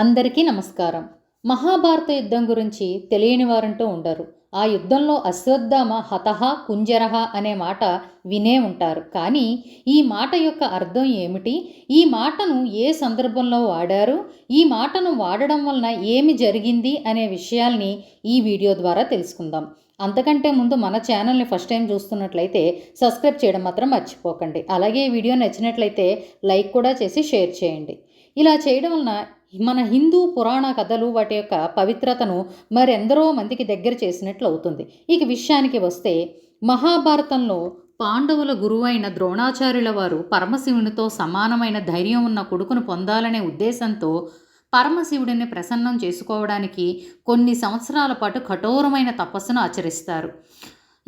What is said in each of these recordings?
అందరికీ నమస్కారం. మహాభారత యుద్ధం గురించి తెలియని వారంటూ ఉండరు. ఆ యుద్ధంలో అశ్వత్థామ హతహ కుంజరహ అనే మాట వినే ఉంటారు. కానీ ఈ మాట యొక్క అర్థం ఏమిటి? ఈ మాటను ఏ సందర్భంలో వాడారు? ఈ మాటను వాడడం వలన ఏమి జరిగింది అనే విషయాల్ని ఈ వీడియో ద్వారా తెలుసుకుందాం. అంతకంటే ముందు మన ఛానల్ని ఫస్ట్ టైం చూస్తున్నట్లయితే సబ్స్క్రైబ్ చేయడం మాత్రం మర్చిపోకండి. అలాగే ఈ వీడియో నచ్చినట్లయితే లైక్ కూడా చేసి షేర్ చేయండి. ఇలా చేయడం వలన మన హిందూ పురాణ కథలు వాటి యొక్క పవిత్రతను మరెందరో మందికి దగ్గర చేసినట్లు అవుతుంది. ఇక విషయానికి వస్తే మహాభారతంలో పాండవుల గురువైన ద్రోణాచార్యుల వారు పరమశివునితో సమానమైన ధైర్యం ఉన్న కొడుకును పొందాలనే ఉద్దేశంతో పరమశివుడిని ప్రసన్నం చేసుకోవడానికి కొన్ని సంవత్సరాల పాటు కఠోరమైన తపస్సును ఆచరిస్తారు.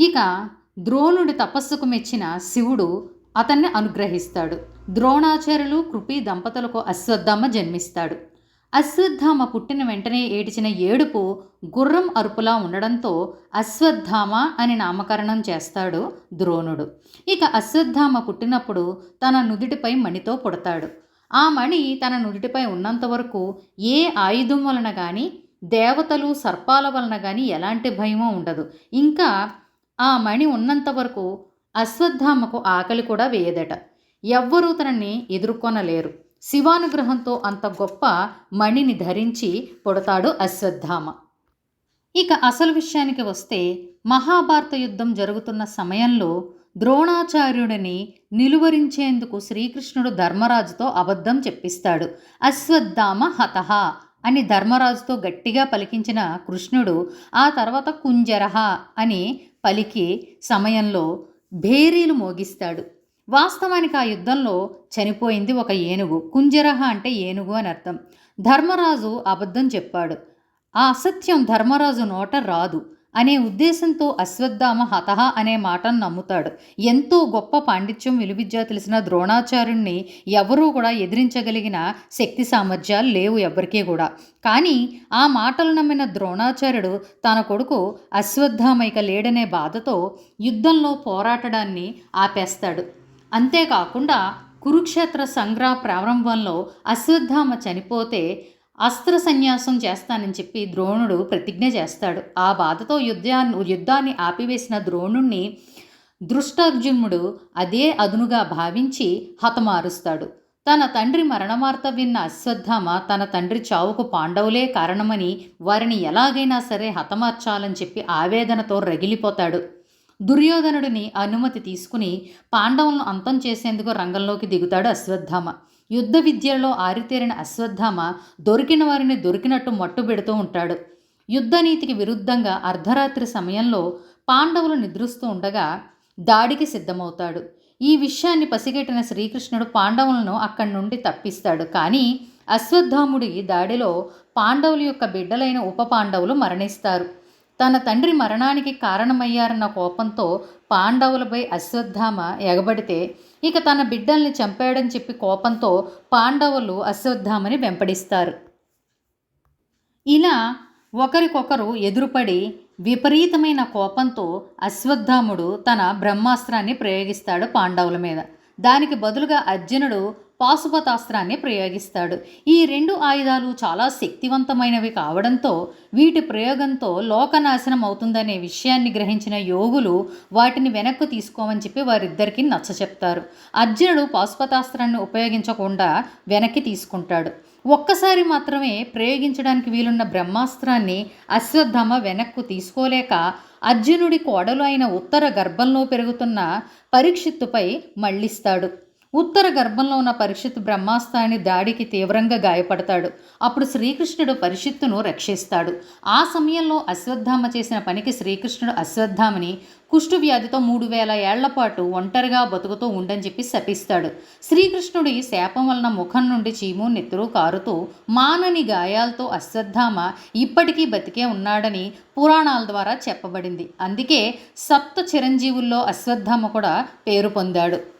ఇక ద్రోణుడి తపస్సుకు మెచ్చిన శివుడు అతన్ని అనుగ్రహిస్తాడు. ద్రోణాచార్యులు కృపి దంపతులకు అశ్వత్థామ జన్మిస్తాడు. అశ్వత్థామ పుట్టిన వెంటనే ఏడిచిన ఏడుపు గుర్రం అరుపులా ఉండడంతో అశ్వత్థామ అని నామకరణం చేస్తాడు ద్రోణుడు. ఇక అశ్వత్థామ పుట్టినప్పుడు తన నుదుటిపై మణితో పుడతాడు. ఆ మణి తన నుదుటిపై ఉన్నంత వరకు ఏ ఆయుధం వలన కానీ దేవతలు సర్పాల వలన కానీ ఎలాంటి భయమో ఉండదు. ఇంకా ఆ మణి ఉన్నంత వరకు అశ్వత్థామకు ఆకలి కూడా వేయదట. ఎవ్వరూ తనని ఎదుర్కొనలేరు. శివానుగ్రహంతో అంత గొప్ప మణిని ధరించి పుడతాడు అశ్వత్థామ. ఇక అసలు విషయానికి వస్తే మహాభారత యుద్ధం జరుగుతున్న సమయంలో ద్రోణాచార్యుడిని నిలువరించేందుకు శ్రీకృష్ణుడు ధర్మరాజుతో అబద్ధం చెప్పిస్తాడు. అశ్వత్థామ హతహ అని ధర్మరాజుతో గట్టిగా పలికించిన కృష్ణుడు ఆ తర్వాత కుంజరహ అని పలికి సమయంలో భేరీలు మోగిస్తాడు. వాస్తవానికి ఆ యుద్ధంలో చనిపోయింది ఒక ఏనుగు. కుంజరహ అంటే ఏనుగు అని అర్థం. ధర్మరాజు అబద్ధం చెప్పాడు. ఆ అసత్యం ధర్మరాజు నోట రాదు. అనే ఉద్దేశంతో అశ్వత్థామ హతహ అనే మాటను నమ్ముతాడు. ఎంతో గొప్ప పాండిత్యం విలువిద్య తెలిసిన ద్రోణాచార్యుణ్ణి ఎవరూ కూడా ఎదిరించగలిగిన శక్తి సామర్థ్యాలు లేవు ఎవరికీ కూడా. కానీ ఆ మాటలు నమ్మిన ద్రోణాచార్యుడు తన కొడుకు అశ్వత్థామైక లేడనే బాధతో యుద్ధంలో పోరాటడాన్ని ఆపేస్తాడు. అంతేకాకుండా కురుక్షేత్ర సంగ్రహ ప్రారంభంలో అశ్వత్థామ చనిపోతే అస్త్ర సన్యాసం చేస్తానని చెప్పి ద్రోణుడు ప్రతిజ్ఞ చేస్తాడు. ఆ బాధతో యుద్ధాన్ని యుద్ధాన్ని ఆపివేసిన ద్రోణుణ్ణి దృష్టార్జునుడు అదే అదునుగా భావించి హతమారుస్తాడు. తన తండ్రి మరణవార్త విన్న అశ్వత్థామ తన తండ్రి చావుకు పాండవులే కారణమని వారిని ఎలాగైనా సరే హతమార్చాలని చెప్పి ఆవేదనతో రగిలిపోతాడు. దుర్యోధనుడిని అనుమతి తీసుకుని పాండవులను అంతం చేసేందుకు రంగంలోకి దిగుతాడు అశ్వత్థామ. యుద్ధ విద్యలో ఆరితేరిన అశ్వత్థామ దొరికిన వారిని దొరికినట్టు మట్టు పెడుతూ ఉంటాడు. యుద్ధనీతికి విరుద్ధంగా అర్ధరాత్రి సమయంలో పాండవులు నిద్రిస్తూ ఉండగా దాడికి సిద్ధమవుతాడు. ఈ విషయాన్ని పసిగట్టిన శ్రీకృష్ణుడు పాండవులను అక్కడి నుండి తప్పిస్తాడు. కానీ అశ్వత్థాముడి దాడిలో పాండవుల యొక్క బిడ్డలైన ఉప పాండవులు మరణిస్తారు. తన తండ్రి మరణానికి కారణమయ్యారన్న కోపంతో పాండవులపై అశ్వత్థామ ఎగబడితే ఇక తన బిడ్డల్ని చంపాడని చెప్పి కోపంతో పాండవులు అశ్వత్థామని వెంపడిస్తారు. ఇలా ఒకరికొకరు ఎదురుపడి విపరీతమైన కోపంతో అశ్వత్థాముడు తన బ్రహ్మాస్త్రాన్ని ప్రయోగిస్తాడు పాండవుల మీద. దానికి బదులుగా అర్జునుడు పాశుపతాస్త్రాన్ని ప్రయోగిస్తాడు. ఈ రెండు ఆయుధాలు చాలా శక్తివంతమైనవి కావడంతో వీటి ప్రయోగంతో లోకనాశనం అవుతుందనే విషయాన్ని గ్రహించిన యోగులు వాటిని వెనక్కు తీసుకోమని చెప్పి వారిద్దరికీ నచ్చ చెప్తారు. అర్జునుడు పాశుపతాస్త్రాన్ని ఉపయోగించకుండా వెనక్కి తీసుకుంటాడు. ఒక్కసారి మాత్రమే ప్రయోగించడానికి వీలున్న బ్రహ్మాస్త్రాన్ని అశ్వత్థమ వెనక్కు తీసుకోలేక అర్జునుడి కోడలు అయిన ఉత్తర గర్భంలో పెరుగుతున్న పరీక్షిత్తుపై మళ్ళిస్తాడు. ఉత్తర గర్భంలో ఉన్న పరిషత్ బ్రహ్మాస్త్రాన్ని దాడికి తీవ్రంగా గాయపడతాడు. అప్పుడు శ్రీకృష్ణుడు పరిషత్తును రక్షిస్తాడు. ఆ సమయంలో అశ్వత్థామ చేసిన పనికి శ్రీకృష్ణుడు అశ్వత్థామని కుష్టు వ్యాధితో మూడు వేల ఏళ్ళ పాటు ఒంటరిగా బతుకుతూ ఉండని చెప్పి శపిస్తాడు. శ్రీకృష్ణుడి శాపం వలన ముఖం నుండి చీము నెత్తురు కారుతూ మానని గాయాలతో అశ్వత్థామ ఇప్పటికీ బతికే ఉన్నాడని పురాణాల ద్వారా చెప్పబడింది. అందుకే సప్త చిరంజీవుల్లో అశ్వత్థామ కూడా పేరు పొందాడు.